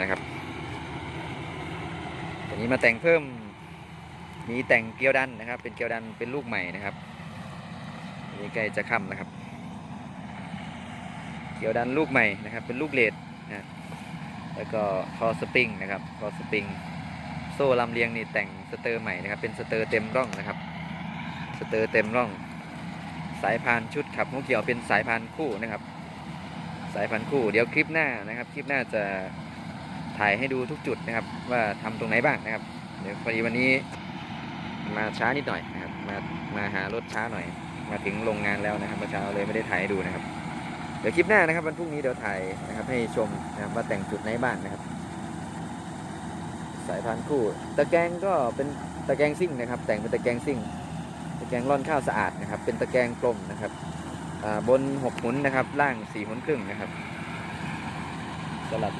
นะครับตัวนี้มาแต่งเพิ่ม มีแต่งเกลียวดันนะครับ เป็นเกลียวดันเป็นลูกใหม่นะครับนี่ใกล้จะค่ำแล้วครับ เกลียวดันลูกใหม่นะครับ เป็นลูกเลดนะแล้วก็คอสปริงนะครับคอสปริงโซ่ลำเลียงนี่แต่งสเตอร์ใหม่นะครับ เป็นสเตอร์เต็มร่องนะครับ สเตอร์เต็มร่อง สายพานชุดขับหัวเกี่ยวเป็นสายพานคู่นะครับ สายพานคู่ เดี๋ยวคลิปหน้านะครับ คลิปหน้าจะ ถ่ายให้ดูทุกจุดนะครับ ว่าทำตรงไหนบ้างนะครับ เดี๋ยวพอดีวันนี้มาช้านิดหน่อยนะครับ มามาหารถช้าหน่อย มาถึงโรงงานแล้วนะครับเมื่อเช้าเลยไม่ได้ถ่ายให้ดูนะครับ เดี๋ยวคลิปหน้านะครับวันพรุ่งนี้เดี๋ยวถ่ายนะครับ ให้ชมนะครับว่าแต่งจุดไหนบ้างนะครับ สายพานคู่ ตะแกรงก็เป็นตะแกรงซิ่งนะครับ แต่งเป็นตะแกรงซิ่ง ตะแกรงร่อนข้าวสะอาดนะครับ เป็นตะแกรงกลมนะครับบนหกหุนนะครับ ล่างสี่หุนครึ่งนะครับสลับ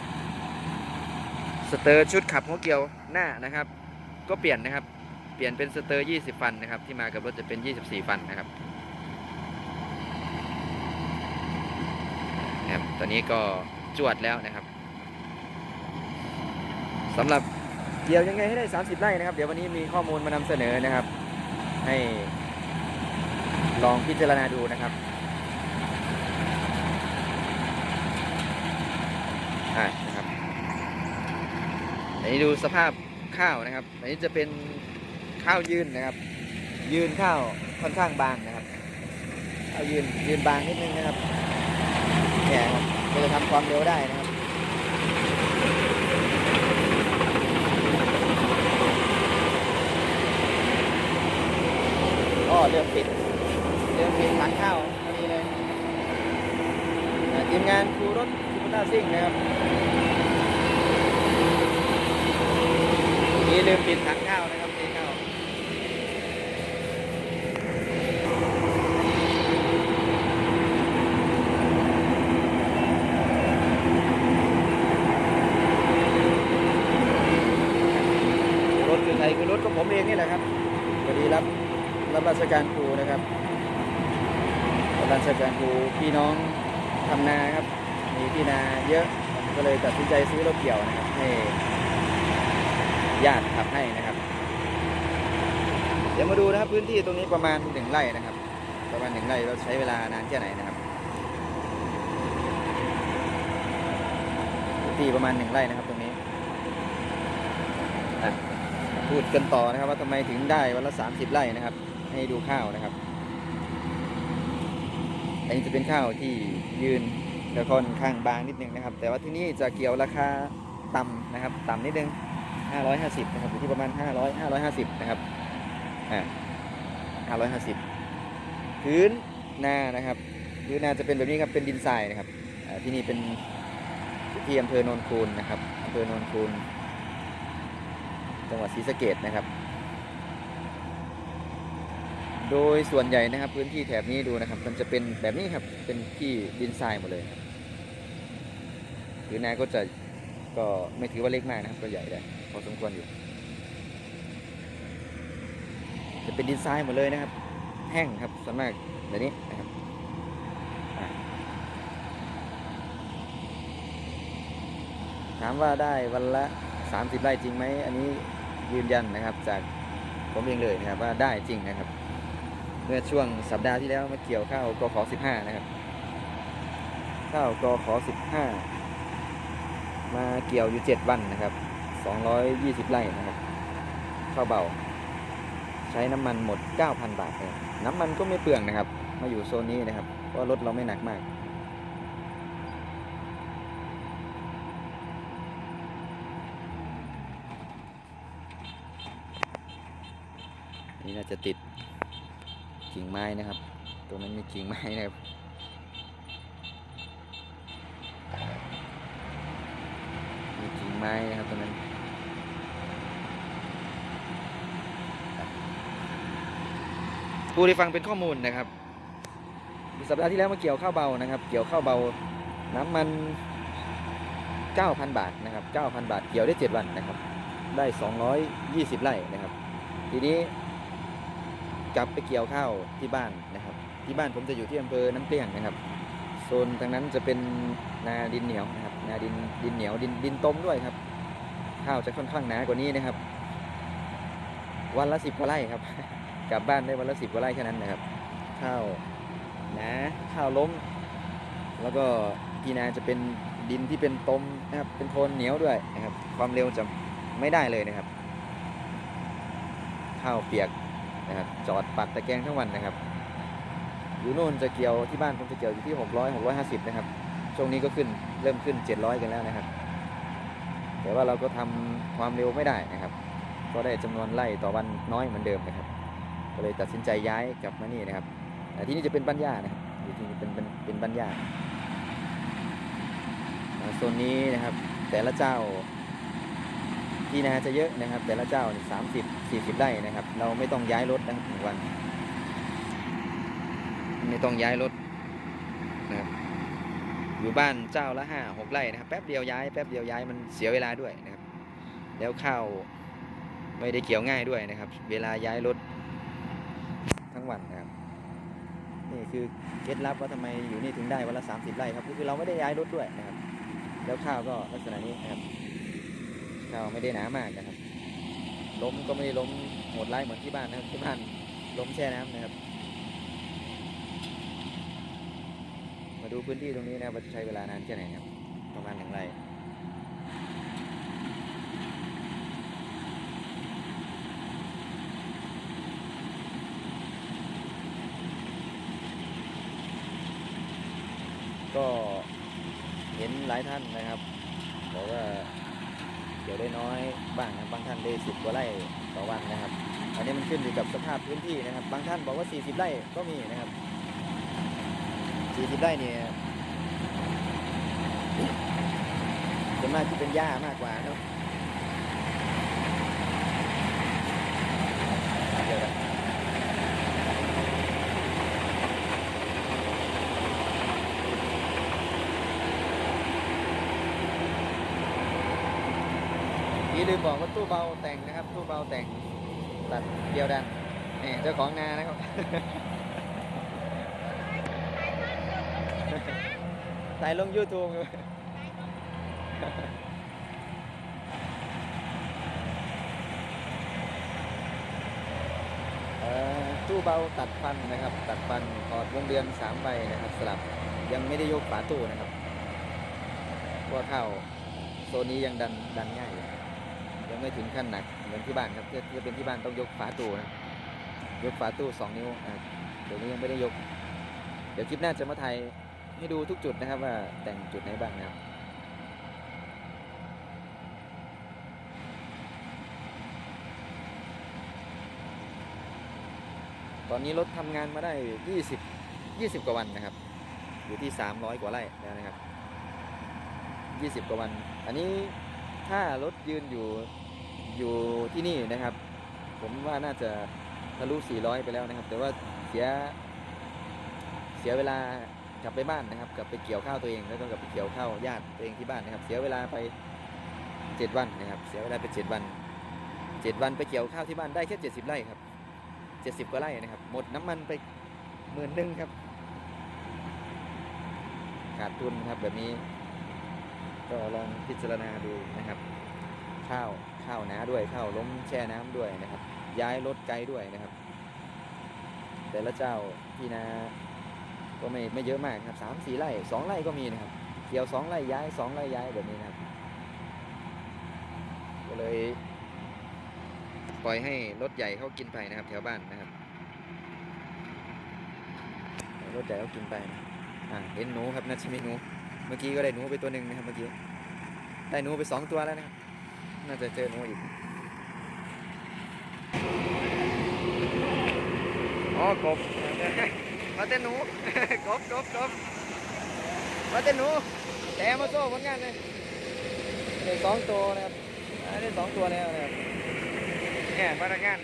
สเตอร์ชุดขับหัวเกี่ยวหน้านะครับ ก็เปลี่ยนนะครับ เปลี่ยนเป็นสเตอร์ 20 ฟันนะครับ ที่มากับรถจะเป็น 24 ฟันนะครับนะครับตอนนี้ก็จวดแล้วนะครับสำหรับเกี่ยวยังไงให้ได้ 30 ไร่นะครับ เดี๋ยววันนี้มีข้อมูลมานำเสนอนะครับ ให้ลองพิจารณาดูนะครับอ่า นะครับอันนี้ดูสภาพข้าวนะครับ อันนี้จะเป็นข้าวยืนนะครับ ยืนข้าวค่อนข้างบางนะครับข้าวยืนยืนบางนิดนึงนะครับเนี่ครับก็จะทำความเร็วได้นะครับก็เริ่มปิดเริ่มปิดทางเข้าพอดีเลยทีมงานครูรถซูปต้าซิ่งนะครับ นี่ลืมปิดทางข้าวนะครับที่ข้าๆรถคือใครคือรถของผมเองนี่แหละครับพอดีรับรับราชการครูนะครับรับราชการครูพี่น้องทำนาครับ มีที่นาเยอะก็เลยตัดสินใจซื้อรถเกี่ยวนะครับให้ ญาติขับให้นะครับ เดี๋ยวมาดูนะครับพื้นที่ตรงนี้ประมาณหนึ่งไร่นะครับ ประมาณหนึ่งไร่เราใช้เวลานานแค่ไหนนะครับพื้นที่ประมาณหนึ่งไร่นะครับตรงนี้อะพูดกันต่อนะครับ ว่าทำไมถึงได้วันละ30ไร่นะครับ ให้ดูข้าวนะครับอันนี้จะเป็นข้าวที่ยืนแล้วค่อนข้างบางนิดนึงนะครับ แต่ว่าที่นี่จะเกี่ยวราคาต่ำนะครับ ต่ำนิดนึง 550นะครับอยู่ที่ประมาณ 500 550นะครับอ่า550 พื้นหน้านะครับพื้นหน้าจะเป็นแบบนี้ครับเป็นดินทรายนะครับที่นี่เป็นที่อำเภอโนนคูนนะครับอำเภอโนนคูนจังหวัดศรีสะเกดนะครับ โดยส่วนใหญ่นะครับ พื้นที่แถบนี้ดูนะครับ มันจะเป็นแบบนี้ครับเป็นที่ดินทรายหมดเลยครับหรือนาก็จะก็ไม่ถือว่าเล็กมากนะครับก็ใหญ่ได้ พอสมควรอยู่ จะเป็นดินทรายหมดเลยนะครับ แห้งครับส่วนมากแบบนี้นะครับถามว่าได้วันละ 30 ไร่จริงไหม อันนี้ยืนยันนะครับ จากผมเองเลยนะครับว่าได้จริงนะครับ เมื่อช่วงสัปดาห์ที่แล้วมาเกี่ยวข้าวกขอ15 นะครับ ข้าวกขอ15 มาเกี่ยวอยู่ 7 วันนะครับ 220 ไร่นะครับข้าวเบา ใช้น้ำมันหมด 9,000 บาทเลยน้ำมันก็ไม่เปลืองนะครับ มาอยู่โซนนี้นะครับ เพราะรถเราไม่หนักมากนี่น่าจะติดกิ่งไม้นะครับ ตรงนั้นมีกิ่งไม้นะครับมีกิ่งไม้นะครับตรงนั้น ผู้ที่ฟังเป็นข้อมูลนะครับ สัปดาห์ที่แล้วมาเกี่ยวข้าวเบานะครับ เกี่ยวข้าวเบาน้ำมัน9,000บาทนะครับ9,000บาท เกี่ยวได้7วันนะครับ ได้220ไร่นะครับ ทีนี้กลับไปเกี่ยวข้าวที่บ้านนะครับ ที่บ้านผมจะอยู่ที่อำเภอน้ำเกลี้ยงนะครับโซนทางนั้นจะเป็นนาดินเหนียวนะครับนนาดินดินเหนียวดินดินต้มด้วยครับ ข้าวจะค่อนข้างหนากว่านี้นะครับ วันละสิบกว่าไร่ครับ กลับบ้านได้วันละสิบกว่าไร่แค่นั้นนะครับ ข้าวนาข้าวล้ม แล้วก็ที่นาจะเป็นดินที่เป็นตมนะครับเป็นโคลนเหนียวด้วยนะครับ ความเร็วจะไม่ได้เลยนะครับ ข้าวเปียกนะครับจอดปักตะแกรงทั้งวันนะครับอยู่โน่นจะเกี่ยวที่บ้านผมจะเกี่ยวอยู่ที่ 600 650 นะครับ ช่วงนี้ก็ขึ้นเริ่มขึ้น 700 กันแล้วนะครับ แต่ว่าเราก็ทำความเร็วไม่ได้นะครับ ก็ได้จำนวนไร่ต่อวันน้อยเหมือนเดิมนะครับ ก็เลยตัดสินใจย้ายกลับมานี่นะครับที่นี่จะเป็นบ้านญานะครับอยู่ที่นี่เป็นเป็นเป็นบ้านญาโซนนี้นะครับแต่ละเจ้าที่นาจะเยอะนะครับ แต่ละเจ้าสามสิบสี่สิบไร่นะครับ เราไม่ต้องย้ายรถนะครับหนึ่งวัน ไม่ต้องย้ายรถนะครับอยู่บ้านเจ้าละห้าหกไร่นะครับแป๊บเดียวย้ายแป๊บเดียวย้ายมันเสียเวลาด้วยนะครับ แล้วข้าวไม่ได้เกี่ยวง่ายด้วยนะครับ เวลาย้ายรถ วันนะครับนี่คือเคล็ดลับว่าทำไมอยู่นี่ถึงได้วันละสามสิบไร่ครับก็คือเราไม่ได้ย้ายรถด้วยนะครับ แล้วข้าวก็ลักษณะนี้นะครับข้าวไม่ได้หนามากนะครับ ล้มก็ไม่ได้ล้มโหดร้ายเหมือนที่บ้านนะครับที่บ้านล้มแช่น้ำนะครับ มาดูพื้นที่ตรงนี้นะครับว่าจะใช้เวลานานแค่ไหนครับประมาณหนึ่งไร่ก็เห็นหลายท่านนะครับบอกว่าเกี่ยวได้น้อยบ้างนะบางท่านได้สิบกว่าไร่ต่อวันนะครับ อันนี้มันขึ้นอยู่กับสภาพพื้นที่นะครับ บางท่านบอกว่า 40 ไร่ก็มีนะครับ40ไร่เนี่ยส่วนมากที่เป็นหญ้ามากกว่าเนาะเดี๋ยวนะนี่ลืมบอกว่า ตู้เบาแต่งนะครับ ตู้เบาแต่งตัดเดียวดันนี่เจ้าของนานะครับ ถ่ายลงยู่เอ่อตู้เบาตัดฟันนะครับ ตัดฟันถอดวงเดือนสามใบนะครับ สลับยังไม่ได้ยกฝาตู้นะครับเพราะว่าเข้าโซนนี้ยังดันดันง่ายอยู่ ไม่ถึงขั้นหนักเหมือนที่บ้านครับถ้าถ้าเป็นที่บ้านต้องยกฝาตู้นะยกฝาตู้สองนิ้วนะเดี๋ยวนี้ยังไม่ได้ยก เดี๋ยวคลิปหน้าจะมาถ่ายให้ดูทุกจุดนะครับว่าแต่งจุดไหนบ้างนะครับตอนนี้รถทำงานมาได้ 20 20 กว่าวันนะครับ อยู่ที่ 300 กว่าไร่แล้วนะครับ 20 กว่าวัน อันนี้ถ้ารถยืนอยู่ อยู่ที่นี่นะครับ ผมว่าน่าจะทะลุ 400 ไปแล้วนะครับ แต่ว่าเสียเสียเวลากลับไปบ้านนะครับ กลับไปเกี่ยวข้าวตัวเอง แล้วก็กลับไปเกี่ยวข้าวญาติตัวเองที่บ้านนะครับ เสียเวลาไป 7 วันนะครับ เสียเวลาไป 7 วัน 7 วันไปเกี่ยวข้าวที่บ้านได้แค่ 70 ไร่ครับ 70 กว่าไร่นะครับ หมดน้ำมันไปหมื่นหนึ่งครับ ขาดทุนครับแบบนี้ ก็ลองพิจารณาดูนะครับ ข้าว ข้าวหนาด้วยข้าวล้มแช่น้ำด้วยนะครับ ย้ายรถไกลด้วยนะครับ แต่ละเจ้าที่นาก็ไม่ไม่เยอะมากครับสามสี่ไร่สองไร่ก็มีนะครับ เกี่ยวสองไร่ย้ายสองไร่ย้ายแบบนี้นะครับ ก็เลย ปล่อยให้รถใหญ่เขากินไปนะครับ แถวบ้านนะครับรถใหญ่เขากินไปนะอ่าเห็นหนูครับน่าจะมีหนู เมื่อกี้ก็ได้หนูไปตัวหนึ่งนะครับเมื่อกี้ได้หนูไปสองตัวแล้วนะครับ น่าจะเจอหนูอีก อ๋อกบมาเต้นหนู กบกบกบมาเต้นหนู แต่มาโซ่ผลงานเลยได้สองตัวนะครับอ่าได้สองตัวแล้วนะครับเนี่ยพนักงาน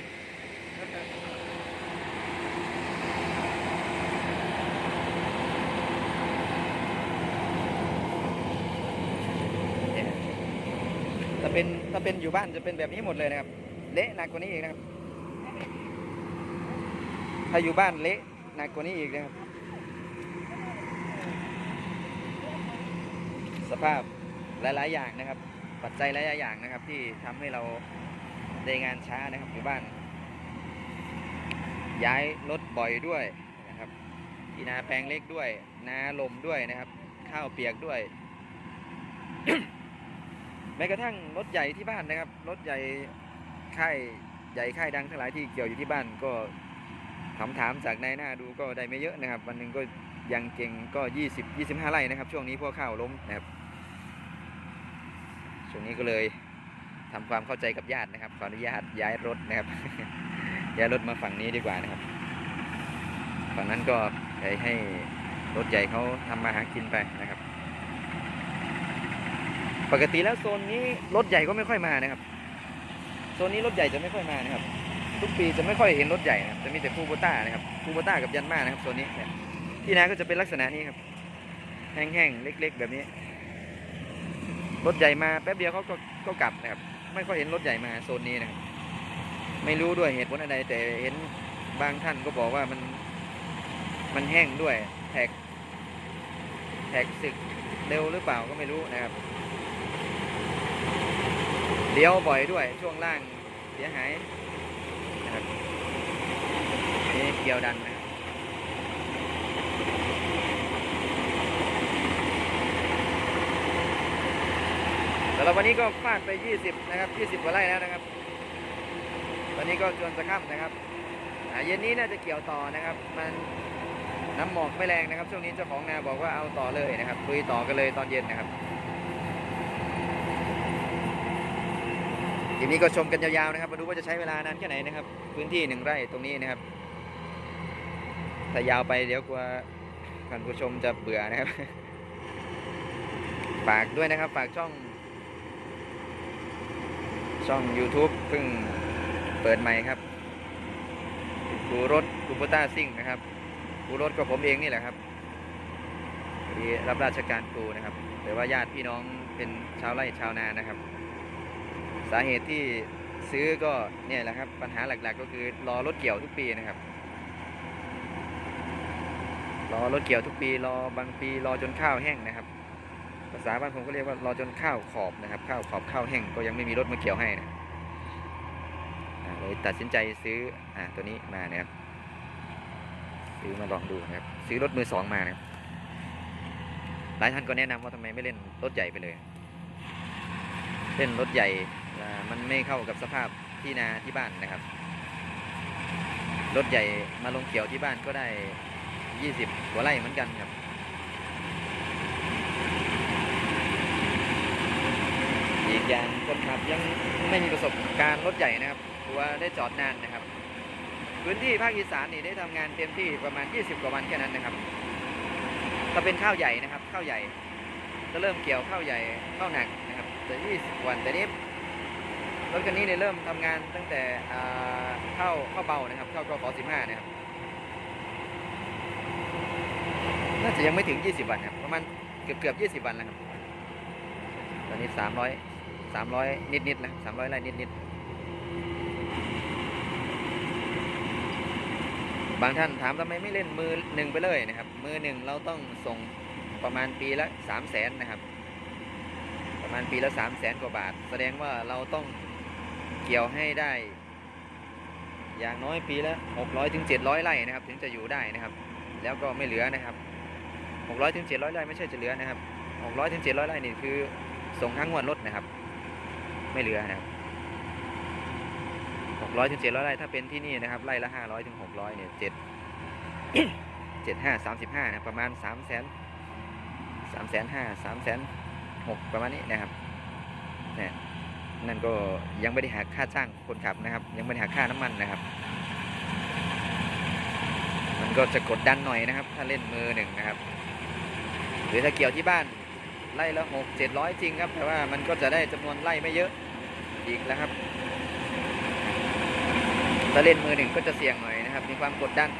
เนี่ยถ้า เป็นถ้าเป็นอยู่บ้านจะเป็นแบบนี้หมดเลยนะครับ เละหนักกว่านี้อีกนะครับ ถ้าอยู่บ้านเละหนักกว่านี้อีกนะครับ สภาพหลาย ๆ อย่างนะครับ ปัจจัยหลายๆอย่างนะครับ ที่ทำให้เราได้งานช้านะครับอยู่บ้าน ย้ายรถบ่อยด้วยนะครับที่นาแปลงเล็กด้วย นาลมด้วยนะครับ ข้าวเปียกด้วย กระทั่งรถใหญ่ที่บ้านนะครับ รถใหญ่ค่ายใหญ่ค่ายดังทั้งหลายที่เกี่ยวอยู่ที่บ้านก็ถามถามจากนายหน้าดูก็ได้ไม่เยอะนะครับ วันหนึ่งก็ยังเก่งก็ 20 25ไร่นะครับ ช่วงนี้พวกข้าวล้มนะครับช่วงนี้ก็เลยทำความเข้าใจกับญาตินะครับขออนุญาตย้ายรถนะครับ ย้ายรถมาฝั่งนี้ดีกว่านะครับฝั่งนั้นก็ให้ให้รถใหญ่เขาทำมาหากินไปนะครับ ปกติแล้วโซนนี้รถใหญ่ก็ไม่ค่อยมานะครับ โซนนี้รถใหญ่จะไม่ค่อยมานะครับ ทุกปีจะไม่ค่อยเห็นรถใหญ่นะครับจะมีแต่คูโบต้านะครับคูโบต้ากับยันมานะครับโซนนี้นี่ยที่นาก็จะเป็นลักษณะนี้ครับ แห้งๆเล็ก ๆ แบบนี้ รถใหญ่มาแป๊บเดียวเขาก็ก็กลับนะครับ ไม่ค่อยเห็นรถใหญ่มาโซนนี้นะครับ ไม่รู้ด้วยเหตุผลอะไรแต่เห็นบางท่านก็บอกว่ามันมันแห้งด้วยแท็กแท็กสึกเร็วหรือเปล่าก็ไม่รู้นะครับ เลี้ยวบ่อยด้วยช่วงล่างเสียหายนะครับนี่เกี่ยวดันนะครับสำหรับวันนี้ก็ฟาดไป 20 นะครับ 20กว่าไร่แล้วนะครับ ตอนนี้ก็จวนจะค่ำนะครับเย็นนี้น่าจะเกี่ยวต่อนะครับ มันน้ำหมอกไม่แรงนะครับ ช่วงนี้เจ้าของนาบอกว่าเอาต่อเลยนะครับลุยต่อกันเลยตอนเย็นนะครับ ทีนี้ก็ชมกันยาวๆนะครับ มาดูว่าจะใช้เวลานานแค่ไหนนะครับ พื้นที่หนึ่งไร่ตรงนี้นะครับ ถ้ายาวไปเดี๋ยวกลัวท่านผู้ชมจะเบื่อนะครับ ฝากด้วยนะครับ ฝากช่อง ช่อง YouTube เพิ่งเปิดใหม่ครับคูรถคูโบต้าซิ่งนะครับคูรถก็ผมเองนี่แหละครับรับราชการครูนะครับ แต่ว่าญาติพี่น้องเป็นชาวไร่ชาวนานะครับาเหตุที่ซื้อก็เนี่ยแหละครับ ปัญหาหลักๆ ก็คือรอรถเกี่ยวทุกปีนะครับ รอรถเกี่ยวทุกปี รอบางปีรอจนข้าวแห้งนะครับ ภาษาบ้านผมก็เรียกว่ารอจนข้าวขอบนะครับ ข้าวขอบข้าวแห้งก็ยังไม่มีรถมาเกี่ยวให้นะเลยตัดสินใจซื้ออ่าตัวนี้มานะครับ ซื้อมาลองดูนะครับ ซื้อรถมือสองมานะครับหลายท่านก็แนะนำว่าทำไมไม่เล่นรถใหญ่ไปเลย เล่นรถใหญ่ มันไม่เข้ากับสภาพที่นาที่บ้านนะครับ รถใหญ่มาลงเกี่ยวที่บ้านก็ได้ 20กว่าไร่เหมือนกันครับอีกอย่างคนขับยังไม่มีประสบการณ์รถใหญ่นะครับกลัวได้จอดนานนะครับ พื้นที่ภาคอีสานนี่ได้ทำงานเต็มที่ประมาณ 20 กว่าวันแค่นั้นนะครับถ้าเป็นข้าวใหญ่นะครับข้าวใหญ่ก็เริ่มเกี่ยวข้าวใหญ่ข้าวหนักนะครับแต่20วันแต่นี้ รถคันนี้เนี่ยเริ่มทำงานตั้งแต่เข้าเข้าเบานะครับ เข้ากขอ15 นะครับ น่าจะยังไม่ถึง 20 วันครับประมาณเกือบเกือบ20 วันแล้วครับ ตอนนี้สามร้อยสามร้อยนิดนิดๆนะสามร้อยไร่นิดนิดๆบางท่านถามทำไมไม่เล่นมือหนึ่งไปเลยนะครับ มือหนึ่งเราต้องส่งประมาณปีละสามแสนนะครับ ประมาณปีละสามแสนกว่าบาท แสดงว่าเราต้อง เกี่ยวให้ได้ อย่างน้อยปีละหกร้อถึงเจ็ไร่นะครับ ถึงจะอยู่ได้นะครับ แล้วก็ไม่เหลือนะครับหกร้อถึงเจ็ไร่ไม่ใช่จะเหลือนะครับหกร้อถึงเจ็ไร่นี่คือส่งทั้งงวดรถนะครับ ไม่เหลือนะครับหกร้อถึงเจ็ไร่ถ้าเป็นที่นี่นะครับไร่ละห้าร้อยถึงหกร้อยเนี่ยเจ็ดเจ็ดห้าสามสิบห้านะประมาณสามแสนสามแสนห้าสามแสนหกประมาณนี้นะครับเนี่ย นั่นก็ยังไม่ได้หักค่าจ้างคนขับนะครับ ยังไม่ได้หักค่าน้ำมันนะครับ มันก็จะกดดันหน่อยนะครับ ถ้าเล่นมือหนึ่งนะครับ หรือถ้าเกี่ยวที่บ้านไล่ละหกเจ็ดร้อยจริงครับ แต่ว่ามันก็จะได้จำนวนไล่ไม่เยอะอีกแล้วครับถ้าเล่นมือหนึ่งก็จะเสี่ยงหน่อยนะครับ มีความกดดัน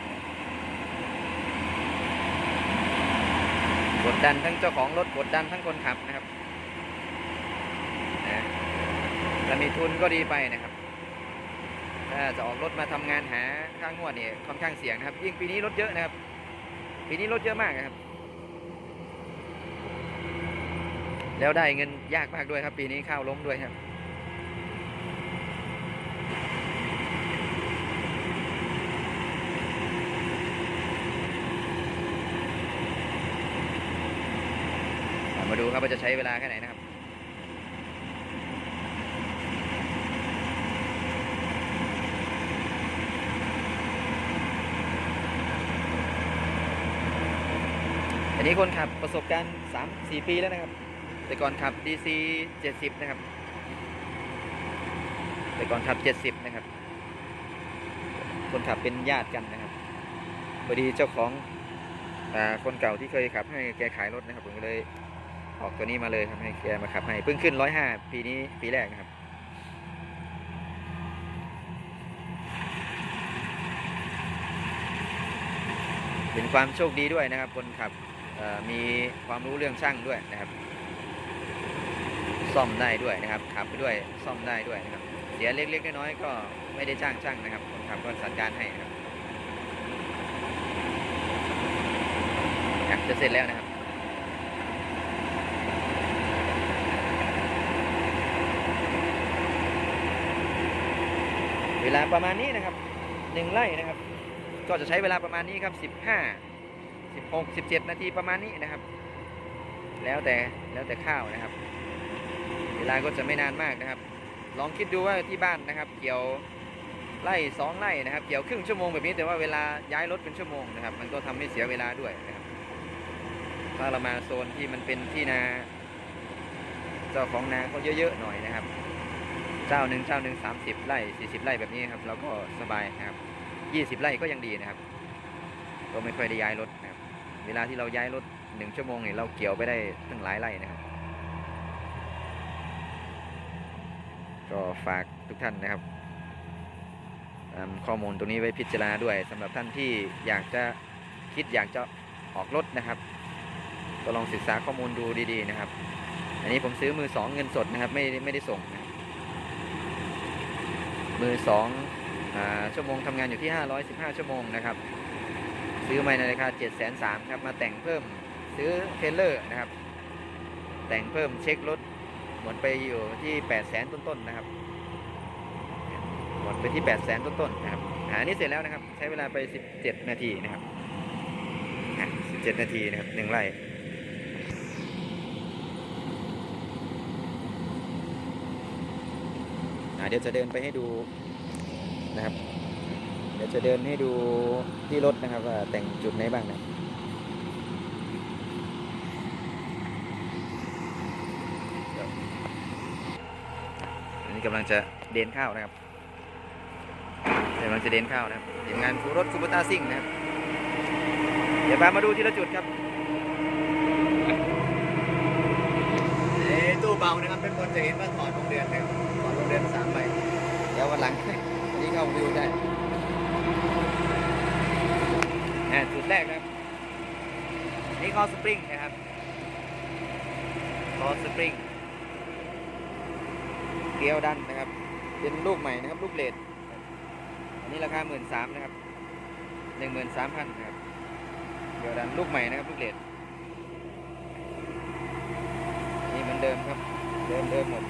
กดดันทั้งเจ้าของรถกดดันทั้งคนขับนะครับนะ ถ้ามีทุนก็ดีไปนะครับ ถ้าจะออกรถมาทำงานหาข้างงวดเนี่ยค่อนข้างเสี่ยงนะครับ ยิ่งปีนี้รถเยอะนะครับ ปีนี้รถเยอะมากนะครับ แล้วได้เงินยากมากด้วยครับ ปีนี้ข้าวล้มด้วยครับมาดูครับว่าจะใช้เวลาแค่ไหนนะครับ นนี้คนขับประสบการณ์3 4ปีแล้วนะครับ แต่ก่อนขับ DC 70 นะครับ แต่ก่อนขับ 70 นะครับ คนขับเป็นญาติกันนะครับพอดีเจ้าของอคนเก่าที่เคยขับให้แกขายรถนะครับผมก็เลยออกตัวนี้มาเลยครับให้แกมาขับให้เพิ่งขึ้น 105 ปีนี้ปีแรกนะครับเป็นความโชคดีด้วยนะครับ คนขับ มีความรู้เรื่องช่างด้วยนะครับ ซ่อมได้ด้วยนะครับ ขับไปด้วยซ่อมได้ด้วยนะครับ เสียเล็กๆน้อยๆก็ไม่ได้จ้างช่างนะครับ คนขับก็จัดการให้นะครับจะเสร็จแล้วนะครับเวลาประมาณนี้นะครับหนึ่งไร่นะครับ ก็จะใช้เวลาประมาณนี้ครับสิบห้า 15 16 17นาทีประมาณนี้นะครับ แล้วแต่แล้วแต่ข้าวนะครับ เวลาก็จะไม่นานมากนะครับ ลองคิดดูว่าที่บ้านนะครับ เกี่ยวไร่สองไร่นะครับ เกี่ยวครึ่งชั่วโมงแบบนี้แต่ว่าเวลาย้ายรถเป็นชั่วโมงนะครับ มันก็ทำให้เสียเวลาด้วยนะครับ ถ้าเรามาโซนที่มันเป็นที่นาเจ้าของนาเขาเยอะๆหน่อยนะครับ เจ้าหนึ่งเจ้าหนึ่งสามสิบไร่สี่สิบไร่แบบนี้ครับเราก็สบายนะครับยี่สิบไร่ก็ยังดีนะครับ ก็ไม่ค่อยได้ย้ายรถนะครับ เวลาที่เราย้ายรถหนึ่งชั่วโมงเนี่ยเราเกี่ยวไปได้ตั้งหลายไร่นะครับ ก็ฝากทุกท่านนะครับข้อมูลตรงนี้ไว้พิจารณาด้วยสำหรับท่านที่อยากจะคิดอยากจะออกรถนะครับ ก็ลองศึกษาข้อมูลดูดีๆนะครับ อันนี้ผมซื้อมือสองเงินสดนะครับ ไม่ไม่ได้ส่งนะมือสองอชั่วโมงทำงานอยู่ที่ 515 ชั่วโมงนะครับ ซื้อมาในราคา7 3 0 0 0ครับ มาแต่งเพิ่มซื้อเทรลเลอร์นะครับ แต่งเพิ่มเช็ครถหมดไปอยู่ที่8 0 0แสนต้นๆนะครับหมดไปที่8 0 0แสนต้นๆนะครับอาอันนี้เสร็จแล้วนะครับ ใช้เวลาไป 17 นาทีนะครับ17 นาทีนะครับหนึ่งไร่อ่าเดี๋ยวจะเดินไปให้ดูนะครับ ดี๋ยวจะเดินให้ดูที่รถนะครับว่าแต่งจุดไหนบ้างนะอันนี้กำลังจะเดินข้าวนะครับกำลังจะเดินข้าวนะครับทีมงานคูรถคูปต้าซิ่งนะครับ เดี๋ยวพามาดูทีละจุดครับเอ้ตู้เบานะครับเป็นคนจะเห็นว่าถอดลงเดือนนะครับถอดลงเดือนสามใบเดี๋ยววันหลังวันนี้เข้าวิวได้ อ่าจุดแรกครับ นี่คอสปริงนะครับคอสปริงเกลียวดันนะครับ เป็นลูกใหม่นะครับ ลูกเลดอันนี้ราคาหมื่นสามนะครับหนึ่งหมื่นสามพันนะครับเกลียวดันลูกใหม่นะครับ ลูกเลดนี่เหมือนเดิมครับ เดิมเดิมหมด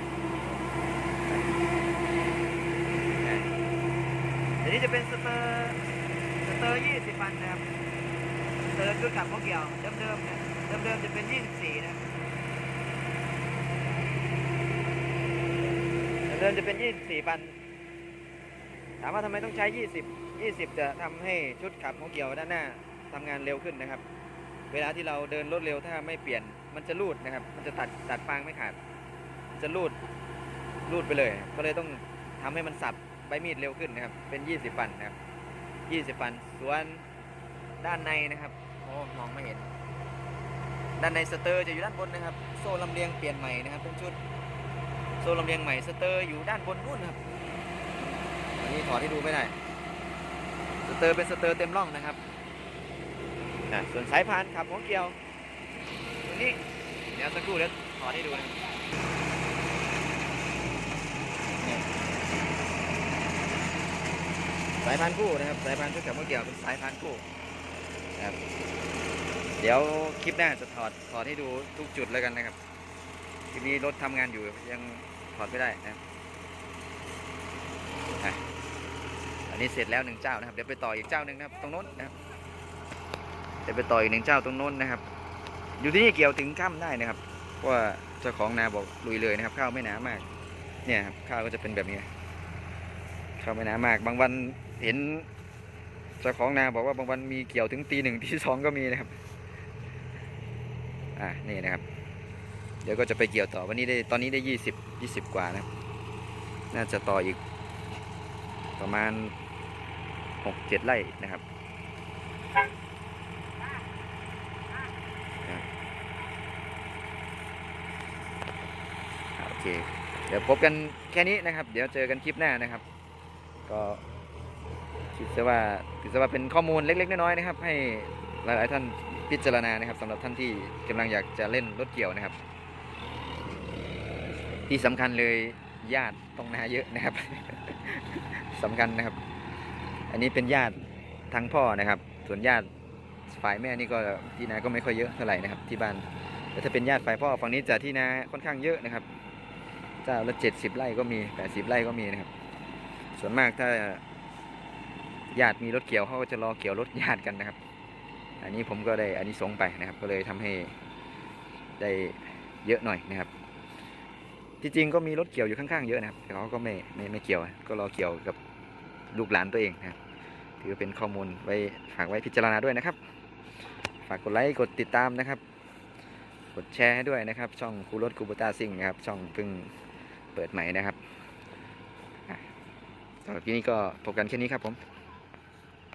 อันนี้จะเป็นสเตอร์ เตอร์ยี่สิบปันนะครับเตอร์ชุดขับพวกเกี่ยวเดิมๆเนี่ยเดิมๆจะเป็นยี่สิบสี่นะเดิมจะเป็นยี่สิบสี่ปันถามว่าทำไมต้องใช้ยี่สิบยี่สิบจะทำให้ชุดขับของเกี่ยวด้านหน้าทำงานเร็วขึ้นนะครับ เวลาที่เราเดินรถเร็วถ้าไม่เปลี่ยนมันจะรูดนะครับ มันจะตัดตัดฟางไม่ขาดจะรูดรูดไปเลย ก็เลยต้องทำให้มันสับใบมีดเร็วขึ้นนะครับ เป็น 20ฟันนะครับ 20ฟัน ส่วนด้านในนะครับ โอ้มองไม่เห็น ด้านในสเตอร์จะอยู่ด้านบนนะครับ โซ่ลำเลียงเปลี่ยนใหม่นะครับเป็นชุด โซ่ลำเลียงใหม่สเตอร์อยู่ด้านบนนู่นครับ อันนี้ถอดให้ดูไม่ได้ สเตอร์เป็นสเตอร์เต็มร่องนะครับอะส่วนสายพานขับของเกียวตรงนี้ เดี๋ยวสักครู่เดี๋ยวถอดให้ดูนะครับ สายพานคู่นะครับ สายพานชุดกับเมื่อเกี่ยวเป็นสายพานคู่นะครับเดี๋ยวคลิปหน้าจะถอดถอดให้ดูทุกจุดแล้วกันนะครับทีนี้รถทำงานอยู่ยังถอดไม่ได้นะครับอันนี้เสร็จแล้วหนึ่งเจ้านะครับเดี๋ยวไปต่ออีกเจ้าหนึ่งนะครับตรงโน้นนะครับเดี๋ยวไปต่ออีกหนึ่งเจ้าตรงโน้นนะครับ อยู่ที่นี่เกี่ยวถึงค่ำได้นะครับเพราะว่าเจ้าของนาบอกลุยเลยนะครับ ข้าวไม่หนามากเนี่ยครับข้าวก็จะเป็นแบบนี้ข้าวไม่หนามากบางวัน เห็นเจ้าของนาบอกว่าบางวันมีเกี่ยวถึงตีหนึ่งตีสองก็มีนะครับ อ่านี่นะครับ เดี๋ยวก็จะไปเกี่ยวต่อวันนี้ได้ตอนนี้ได้ยี่สิบยี่สิบกว่านะครับ น่าจะต่ออีก ประมาณหกเจ็ดไร่นะครับโอเคเดี๋ยวพบกันแค่นี้นะครับ เดี๋ยวเจอกันคลิปหน้านะครับ ก็ คิดซะว่าคิดซะว่าเป็นข้อมูลเล็กๆน้อยๆนะครับ ให้หลายๆท่านพิจารณานะครับสำหรับท่านที่กำลังอยากจะเล่นรถเกี่ยวนะครับ ที่สำคัญเลยญาติตรงนาเยอะนะครับสำคัญนะครับ อันนี้เป็นญาติทางพ่อนะครับ ส่วนญาติฝ่ายแม่นี่ก็ที่นาก็ไม่ค่อยเยอะเท่าไหร่นะครับ ที่บ้านแต่ถ้าเป็นญาติฝ่ายพ่อฝั่งนี้จะที่นาค่อนข้างเยอะนะครับเจ้าละเจ็ดสิบไร่ก็มีแปดสิบไร่ก็มีนะครับ ส่วนมากถ้า ญาติมีรถเกี่ยวเขาก็จะรอเกี่ยวรถญาติกันนะครับ อันนี้ผมก็ได้อันนี้สงไปนะครับ ก็เลยทำให้ได้เยอะหน่อยนะครับ จริงๆก็มีรถเกี่ยวอยู่ข้างๆเยอะนะครับแต่เขาก็ไม่ไม่ไม่เกี่ยว ก็รอเกี่ยวกับลูกหลานตัวเองนะครับถือเป็นข้อมูลไว้ฝากไว้พิจารณาด้วยนะครับ ฝากกดไลค์กดติดตามนะครับ กดแชร์ให้ด้วยนะครับ ช่องคูรถคูบูตาซิงนะครับ ช่องเพิ่งเปิดใหม่นะครับสำหรับที่นี้ก็พบกันแค่นี้ครับผม